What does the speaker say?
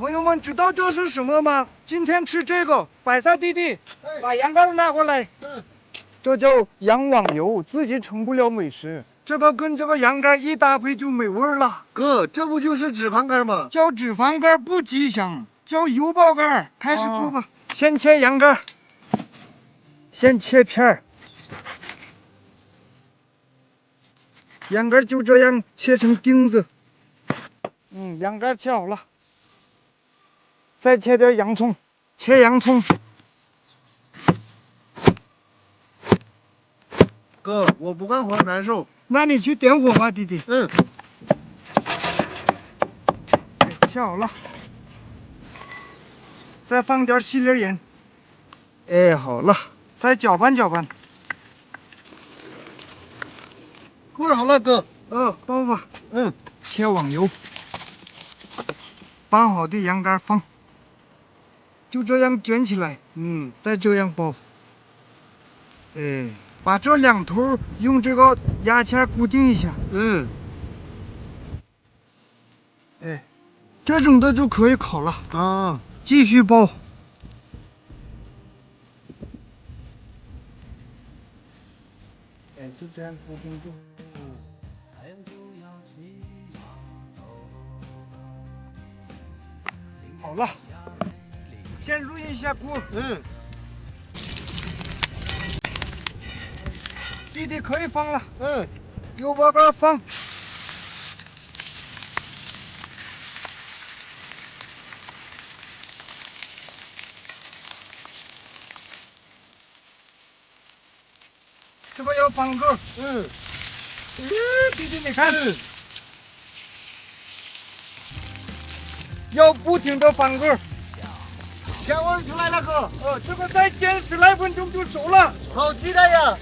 朋友们知道这是什么吗？今天吃这个，白菜弟弟，把羊羔拿过来。这叫羊网油，自己成不了美食。这个跟这个羊肝一搭配就没味儿了。哥，这不就是脂肪肝吗？叫脂肪肝不吉祥，叫油爆肝。开始做吧，先切羊肝，先切片儿。羊肝就这样切成丁子。嗯，羊肝切好了，再切点洋葱，切洋葱。哥，我不干活难受。那你去点火吧，弟弟。嗯。哎切好了，再放点细粒盐。哎，好了，再搅拌搅拌。锅好了，哥。哦，包吧。嗯。切网油，包好的羊肝放，就这样卷起来。嗯，再这样包。哎，把这两头用这个牙签固定一下。嗯。哎，这种的就可以烤了。啊，继续包。哎，就这样固定住。好了，先润一下锅。嗯。弟弟可以放了。嗯。油爆肝放。这个要翻个。嗯。嗯，弟弟你看。要不停的翻个。香味出来了，哥。哦，这个再煎十来分钟就熟了。好期待呀！